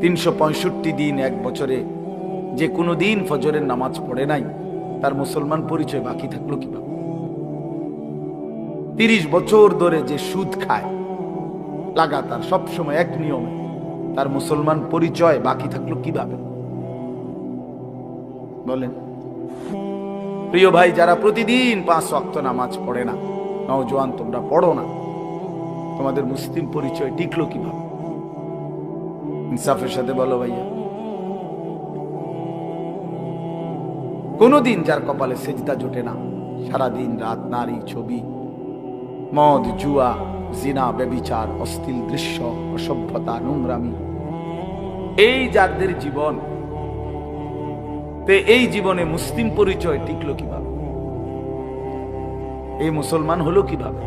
তিনশো পঁয়ষট্টি দিন এক বছরে যে কোনো দিন ফজরের নামাজ পড়ে নাই, তার মুসলমান পরিচয় বাকি থাকল কীভাবে? তিরিশ বছর ধরে যে সুদ খায়, লাগাতার সবসময় এক নিয়মে, তার মুসলমান পরিচয় বাকি থাকল কীভাবে? বলেন। প্রিয় ভাই, যারা প্রতিদিন পাঁচ ওয়াক্ত নামাজ পড়ে না, নওজোয়ান, তোমরা পড়ো না। তোমাদের মুসলিম পরিচয় টিকলো কীভাবে? ইনসাফের সাথে বলো ভাইয়া। কোনোদিন যার কপালে সেজদা জোটে না। সারাদিন রাত, নারী, ছবি, মদ, জুয়া, জিনা, ব্যবিচার অস্থিল দৃশ্য, অসভ্যতা, নোংরামি। এই যাদের জীবন, তে এই জীবনে মুসলিম পরিচয় টিকলো কীভাবে? এই মুসলমান হলো কীভাবে?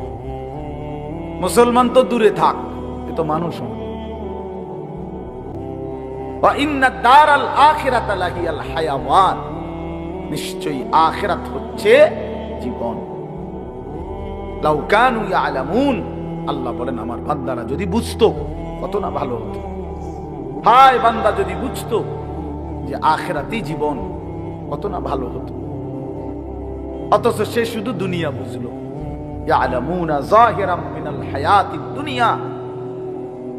মুসলমান তো দূরে থাক, এ তো মানুষ না নিশ্চয়ই আখেরাত হচ্ছে জীবন। লাউকানু ইয়ালামুন। আল্লাহ বলেন, আমার বান্দারা যদি বুঝতো, কত না ভালো হতো। হায় বান্দা, যদি বুঝতো যে আখেরাতি জীবন, কত না ভালো হতো। অথচ সে শুধু দুনিয়া বুঝলো। ইয়ালামুনা যাহিরাম মিনাল হায়াতিদ দুনিয়া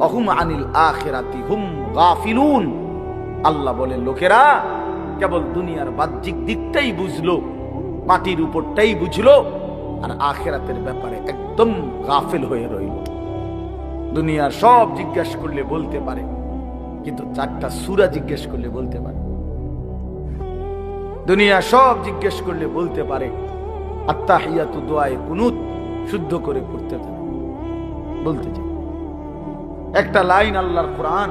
অহুম আনিল আখেরাতি হুম গাফিলুন। আল্লাহ বলেন লোকেরা কেবল দুনিয়ার বাহ্যিক দিকটাই বুঝলো, মাটির উপরটাই বুঝলো, আর আখেরাতের ব্যাপারে একদম গাফিল হয়ে রইল। দুনিয়ার সব জিজ্ঞেস করলে বলতে পারে, কিন্তু চারটা সুরা জিজ্ঞেস করলে বলতে পারে। দুনিয়া সব জিজ্ঞেস করলে বলতে পারে আত্মাহিয়াতু দোয়ায় কুনুত শুদ্ধ করে পড়তে পারে বলতে চাই, একটা লাইন আল্লাহর কোরআন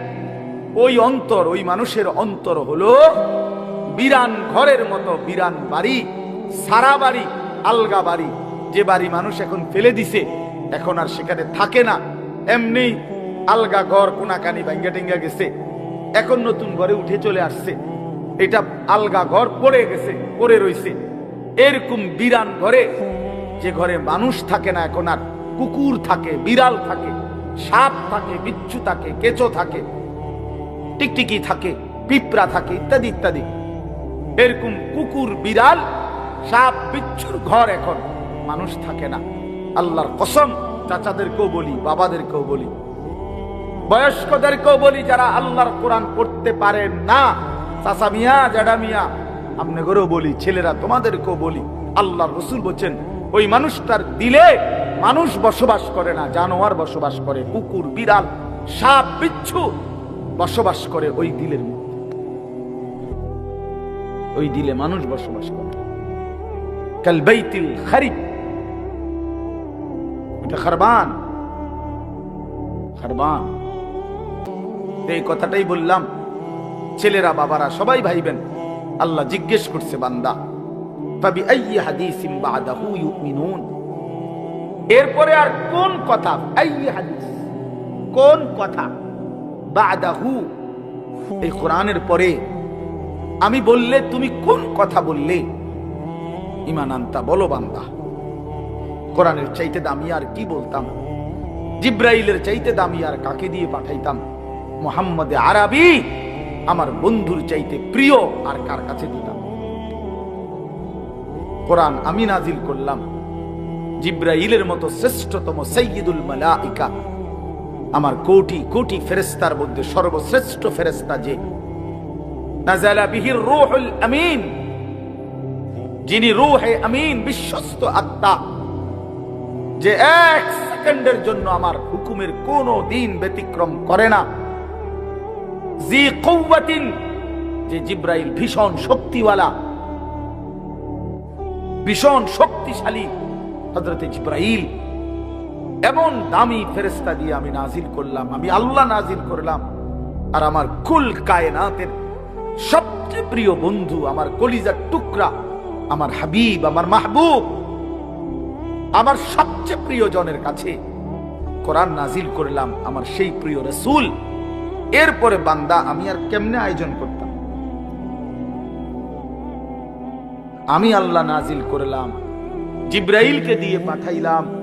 ওই অন্তর, ওই মানুষের অন্তর হলো বিরান ঘরের মতো, বিরান বাড়ি, সারা বাড়ি, আলগা বাড়ি। যে বাড়ি মানুষ এখন ফেলে দিছে, এখন আর সেখানে থাকে না। এমনি আলগা ঘর, কোনাকানি ভাঙ্গা টেঙ্গা গেছে। এখন নতুন ঘরে উঠে চলে আসছে। এটা আলগা ঘর পড়ে গেছে, পড়ে রইছে। এরকম বিরান ঘরে যে ঘরে মানুষ থাকে না এখন আর, কুকুর থাকে, বিড়াল থাকে, সাপ থাকে, বিচ্ছু থাকে, কেঁচো থাকে টিকটিকি থাকে, পিঁপড়া থাকে, ইত্যাদি ইত্যাদি। এরকম কুকুর, বিড়াল, সাপ, বিচ্ছুর ঘর এখন মানুষ থাকে না। আল্লাহর কসম, চাচাদেরকেও বলি, বাবাদেরকেও বলি, বয়স্কদেরকেও বলি, যারা আল্লাহর কোরআন পড়তে পারেন না। চাচা মিয়া জ্যাডা মিয়া আপনাদেরও বলি, ছেলেরা তোমাদেরকেও বলি, আল্লাহর রসুল বলছেন, ওই মানুষটার দিলে মানুষ বসবাস করে না, জানোয়ার বসবাস করে, কুকুর, বিড়াল, সাপ, বিচ্ছু। বসবাস করে ওই দিলের মধ্যে। ওই দিলে মানুষ বসবাস করে। কাল বাইতিল খারিব। এটা খারবান। খারবান। এই কথাটাই বললাম। ছেলেরা, বাবারা সবাই ভাইবেন। আল্লাহ জিজ্ঞেস করছে বান্দা এরপরে আর কোন কথা? কোন কথা? বাদাহু। এই কোরআনের পরে আমি বললে, তুমি কোন কথা বললে? ইমান আনতা বলো বান্দা। কোরআনের চাইতে দামি আর কি বলতাম? জিব্রাইলের চাইতে দামি আর কাকে দিয়ে পাঠাইতাম? মোহাম্মদে আরবি আমার বন্ধুর চাইতে প্রিয় আর কার কাছে দিতাম? কোরআন আমি নাজিল করলাম। জিব্রাইলের মতো শ্রেষ্ঠতম সৈয়দুল মালাইকা। আমার কোটি কোটি ফেরেস্তার মধ্যে সর্বশ্রেষ্ঠ ফেরেস্তা যে। আমিন। যিনি রূহে আমিন, বিশ্বস্ত আত্মা। যে এক সেকেন্ডের জন্য আমার হুকুমের কোন দিন ব্যতিক্রম করে না। জি কৌবাতিন যে জিব্রাইল ভীষণ শক্তিওয়ালা। ভীষণ শক্তিশালী হজরত জিব্রাইল। এমন দামি ফেরেস্তা দিয়ে আমি নাজিল করলাম, আমি আল্লাহ নাজিল করলাম। আর আমার কুল কায়নাতের সবচেয়ে প্রিয় বন্ধু, আমার কলিজার টুকরা, আমার হাবিব, আমার মাহবুব, আমার সবচেয়ে প্রিয়জনের কাছে কোরআন নাজিল করলাম, আমার সেই প্রিয় রসুল। এরপরে বান্দা, আমি আর কেমনে আয়োজন করতাম? আমি আল্লাহ নাজিল করলাম, জিব্রাইলকে দিয়ে পাঠাইলাম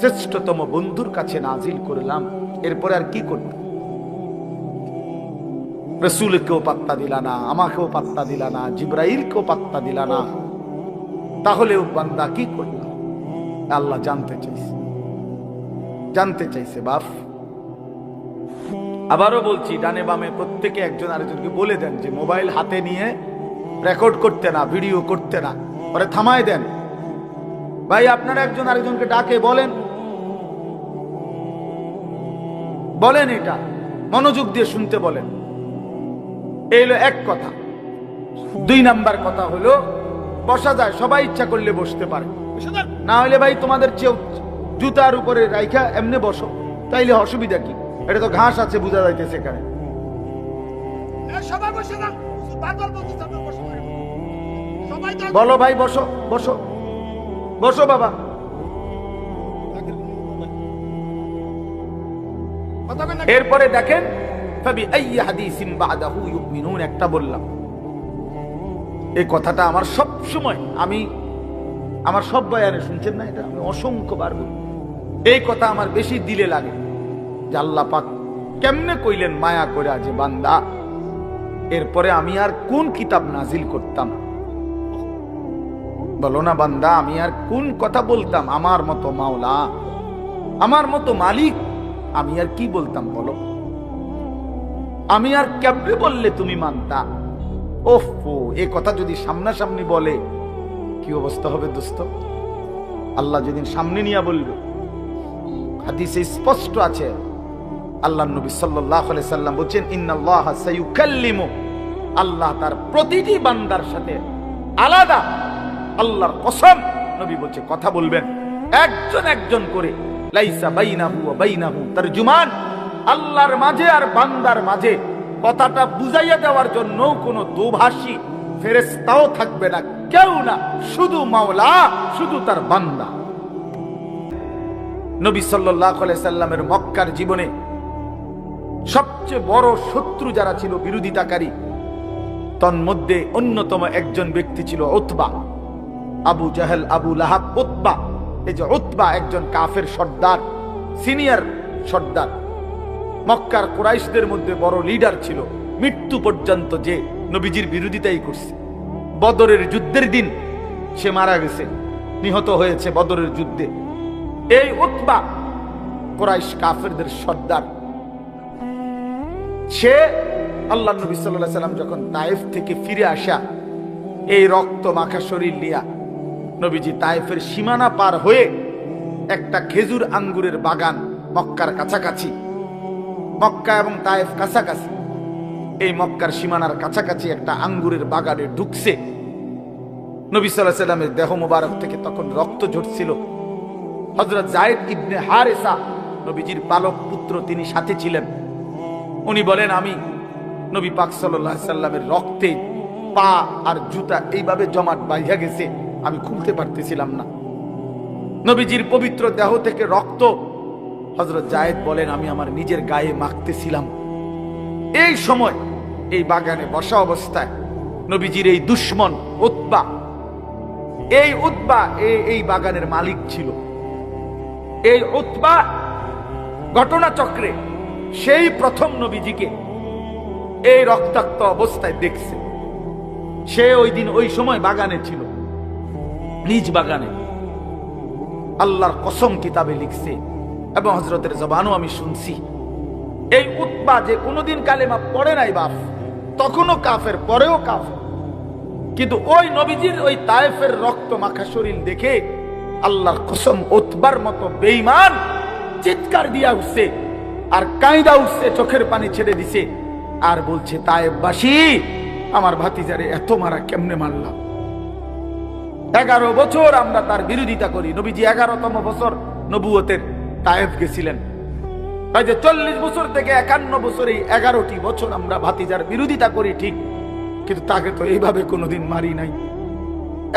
শ্রেষ্ঠতম বন্ধুর কাছে নাজিল করলাম। এরপরে আর কি করতাম রসুলকেও পাত্তা দিলা না, আমাকেও পাত্তা দিলা না, জিব্রাইলকেও পাত্তা দিলা না। তাহলেও বান্দা কি করলাম আল্লাহ জানতে চাইছে। জানতে চাইছে, বাপ। আবারও বলছি, ডানে বামে প্রত্যেকে একজন আরেকজনকে বলে দেন যে, মোবাইল হাতে নিয়ে রেকর্ড করতে না, ভিডিও করতে না, পরে থামায় দেন। ভাই, আপনারা একজন আরেকজনকে ডাকে, বলেন। বলেন এটা। মনোযোগ দিয়ে শুনতে বলেন। এই হলো এক কথা। দুই নাম্বার কথা হলো বসা যায় সবাই ইচ্ছা করলে বসতে পারে। না হলে ভাই তোমাদের চেয়ে জুতার উপরে রাইখা এমনি বসো তাইলে অসুবিধা কি? এটা তো ঘাস আছে বোঝা যাইতেছে এখানে। বলো ভাই বসো বসো। বসো বাবা। এরপরে দেখেন একটা বললাম। এই কথাটা আমার সব সময় আমি আমার সব বয়ানে শুনছেন না এটা? আমি অসংখ্য বার বলি। এই কথা আমার বেশি দিলে লাগে। যে আল্লাহ পাক কেমনে কইলেন মায়া করে যে বান্দা? এরপরে আমি আর কোন কিতাব নাজিল করতাম? বলো না বান্দা, আমি আর কোন কথা বলতাম? আমার মতো মাওলা, আমার মতো মালিক আমি আর কি বলতাম বলো? আমি আর কেমনে বললে তুমি মানতা? ওফ, এ কথা যদি সামনাসামনি বলে, কি অবস্থা হবে দোস্ত? আল্লাহ যেদিন সামনে নিয়ে বলবে, হাদিসে স্পষ্ট আছে আল্লাহ নবী আলাইহি সাল্লাম বলছেন, ইন্নাল্লাহ আল্লাহ তার প্রতিটি বান্দার সাথে আলাদা। আল্লাহর কসম, নবী বলছে, কথা বলবেন। একজন একজন করে লাইসা বাইনাহু ওয়া বাইনাহু তারজুমান। আল্লাহর মাঝে আর বান্দার মাঝে কথাটা বুঝাইয়া দেওয়ার জন্য কোনো দোভাষী ফেরেশতাও থাকবে না, কেউ না, শুধু মাওলা, শুধু তার বান্দা। নবী সাল্লাল্লাহু আলাইহি সাল্লামের মক্কার জীবনে সবচেয়ে বড় শত্রু যারা ছিল বিরোধিতাকারী, তন্মধ্যে অন্যতম একজন ব্যক্তি ছিল ওতবা আবু জাহেল, আবু লাহাব ওতবা এই যে ওতবা একজন কাফের সর্দার, সিনিয়র সর্দার। মক্কার কুরাইশদের মধ্যে বড় লিডার ছিল। মৃত্যু পর্যন্ত যে নবীজির বিরোধিতাই করছে। বদরের যুদ্ধের দিন সে মারা গেছে। নিহত হয়েছে বদরের যুদ্ধে। এই উতবা কোরাইশ কাফেরদের সর্দার। সে আল্লাহ নবী সাল্লাহ সাল্লাম যখন তাইফ থেকে ফিরে আসা, এই রক্ত মাখা শরীর নিয়া নবীজি তাইফের সীমানা পার হয়ে একটা খেজুর আঙ্গুরের বাগান মক্কার কাছাকাছি। মক্কা এবং তাইফ কাছাকাছি। এই মক্কার সীমানার কাছাকাছি একটা আঙ্গুরের বাগানে ঢুকছে। নবী সাল্লাহ সাল্লামের দেহ মোবারক থেকে তখন রক্ত ঝরছিল। হজরত জায়েদ ইবনে হারেসা নবীজির পালক পুত্র তিনি সাথে ছিলেন। উনি বলেন, আমি নবী পাক সাল্লাহ সাল্লামের রক্তে পা আর জুতা এইভাবে জমাট বাইয়া গেছে। আমি খুলতে পারতেছিলাম না। নবীজির পবিত্র দেহ থেকে রক্ত। হজরত জায়েদ বলেন, আমি আমার নিজের গায়ে মাখতেছিলাম। এই সময় এই বাগানে বসা অবস্থায় নবীজির এই দুশ্মন উৎবা। এই উৎবা এই বাগানের মালিক ছিল। এই উৎবা ঘটনাচক্রে সেই প্রথম নবীজিকে এই রক্তাক্ত অবস্থায় দেখছে। সে ওই দিন ওই সময় বাগানে ছিল। নিজ বাগানে। আল্লাহর কসম কিতাবে লিখছে এবং হজরতের জবানও আমি শুনছি। এই উৎপা যে কোনোদিন কালেমা পড়ে নাই বাপ, তখনও কাফের, পরেও কাফের। কিন্তু ওই নবীজির ওই তায়েফের রক্ত মাখা শরীর দেখে আল্লাহর কসম উৎবার মতো বেইমান চিৎকার দিয়া উঠছে আর কায়দা উঠছে, চোখের পানি ছেড়ে দিছে। আর বলছে, তায়েববাসী, আমার ভাতিজারে এত মারা কেমনে মারলাম? এগারো বছর আমরা তার বিরোধিতা করি। নবীজি এগারোতম বছর নবুয়তের তায়েব গেছিলেন। তাই যে চল্লিশ বছর থেকে একান্ন বছর এই এগারোটি বছর আমরা ভাতিজার বিরোধিতা করি, ঠিক। কিন্তু তাকে তো এইভাবে কোনোদিন মারি নাই।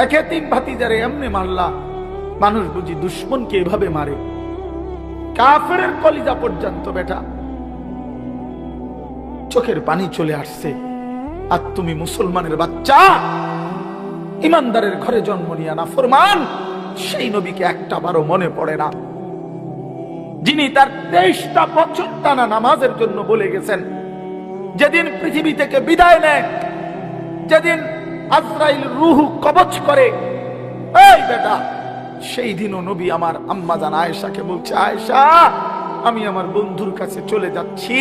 একে তিন ভাতিজারে এমনি মারলা। মানুষ বুঝি দুশ্মনকে এভাবে মারে। কাফের কলিজা পর্যন্ত বেটা। চোখের পানি চলে আসছে। আর তুমি মুসলমানের বাচ্চা! ইমানদারের ঘরে জন্ম নিয়া না, ফরমান, সেই নবীকে একটা বারো মনে পড়ে না। যিনি তার তেইশটা বছর টানা নামাজের জন্য বলে গেছেন, যেদিন পৃথিবী থেকে বিদায় নেয়, যেদিন আজরাইল রুহু কবচ করে, এই বেটা, সেই দিনও নবী আমার আম্মা জান আয়েশাকে বলছে, আয়েশা, আমি আমার বন্ধুর কাছে চলে যাচ্ছি,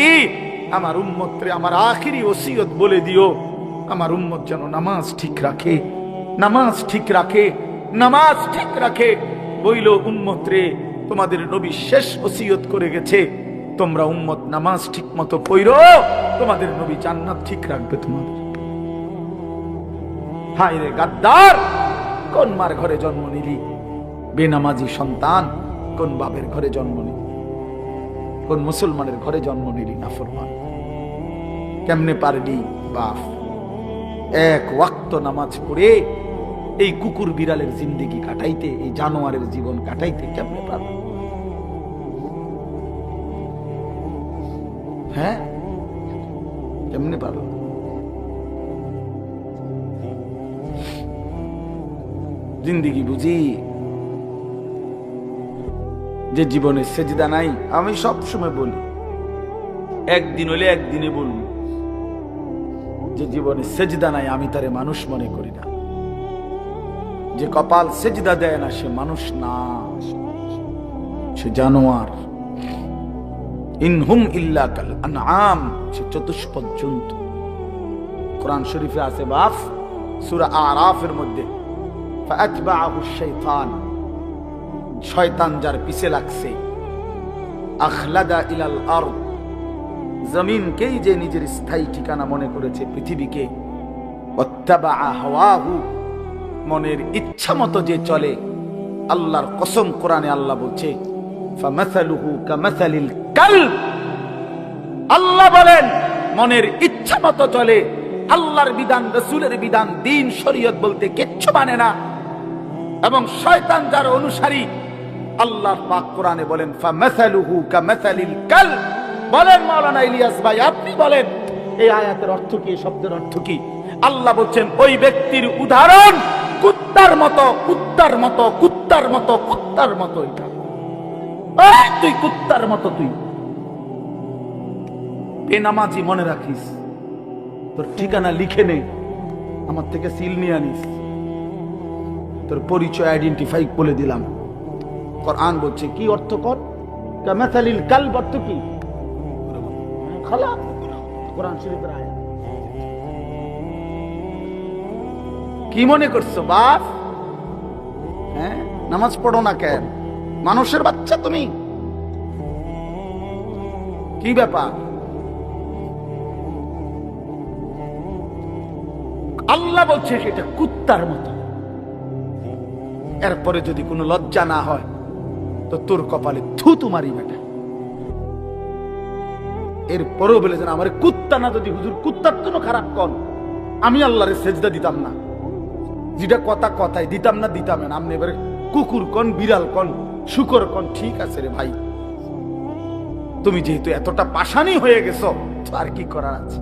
আমার উম্মতরে আমার আখিরি ওসিয়ত বলে দিও, আমার উম্মত যেন নামাজ ঠিক রাখে। নামাজ ঠিক রাখে, নামাজ ঠিক রাখে। বইল উম্মত তোমাদের নবী শেষ ওসিয়ত করে গেছে। তোমরা উম্মত নামাজ ঠিক মতো পইরো তোমাদের নবী জান্নাত ঠিক রাখবে তোমাদের। হায় রে গাদ্দার, কোন মার ঘরে জন্ম নিলি? বেনামাজি সন্তান, কোন বাপের ঘরে জন্ম নিলি? কোন মুসলমানের ঘরে জন্ম নিলি না ফরমান? কেমনে পারলি বাপ? এক ওয়াক্ত নামাজ পড়ে এই কুকুর বিড়ালের জিন্দিগি কাটাইতে, এই জানোয়ারের জীবন কাটাইতে কেমনে পারল হ্যাঁ? কেমনে পারল জিন্দিগি বুঝি? যে জীবনে সেজদা নাই, আমি সব সময় বলি, একদিন হলে একদিনে বলব। যে জীবনে সেজদা নাই, আমি তারে মানুষ মনে করি না। যে কপাল সেজদা দেয় না, সে মানুষ না, সে জানোয়ার। ইনহুম ইল্লা কাল আনআম, সে চতুষ্পদ জন্তু। কোরআন শরীফে আছে বাফ, সূরা আরাফের মধ্যে, ফাআতবাআহু শাইতান শয়তান যার পিছে লাগছে। আখলাদা ইলাল আরদ, জমিনকেই যে নিজের স্থায়ী ঠিকানা মনে করেছে পৃথিবীকে ওয়াত্তাবাআ হাওয়াহু মনের ইচ্ছা মতো যে চলে, আল্লাহর কসম কোরআনে আল্লাহ বলছে আল্লাহ বলেন, মনের ইচ্ছা মতো চলে, আল্লাহর বিধান, রসুলের বিধান, দিন, শরীয়ত বলতে কিচ্ছু মানে না। এবং শয়তান যার অনুসারী, আল্লাহর পাক কোরআনে বলেন বলেন মাওলানা ইলিয়াস ভাই, আপনি বলেন, এই আয়াতের অর্থ কি শব্দের অর্থ কি? আল্লাহ বলছেন, ওই ব্যক্তির উদাহরণ কুত্তার মতো কুত্তার মতো কুত্তার মতো কুত্তার মতো এটা। তুই কুত্তার মতো তুই। বেনামাজি মনে রাখিস, তোর ঠিকানা লিখে নে, আমার থেকে সিল নিয়ে আনিস। তোর পরিচয় আইডেন্টিফাই বলে দিলাম। কোরআন বলছে, কি অর্থ কর? কামাথালিল কাল অর্থ কি? খালা কোরআন শরীফের আয়াত। কি মনে করছ বাপ? হ্যাঁ নামাজ পড়ো না কেন? মানুষের বাচ্চা তুমি। কি ব্যাপার? আল্লাহ বলছে সেটা কুত্তার মতো। এরপরে যদি কোনো লজ্জা না হয় তো তোর কপালে থু তুমারি বেটা। এরপরেও বলে যেন আমার কুত্তা না যদি হুজুর কুত্তার জন্য খারাপ কন আমি আল্লাহরে সেজদা দিতাম না। যেটা কথা কথাই, দিতাম না দিতাম না। আপনি এবারে কুকুর কন, বিড়াল কন, শুকর কন, ঠিক আছে রে ভাই। তুমি যেহেতু এতটা পাশানি হয়ে গেছো আর কি করার আছে?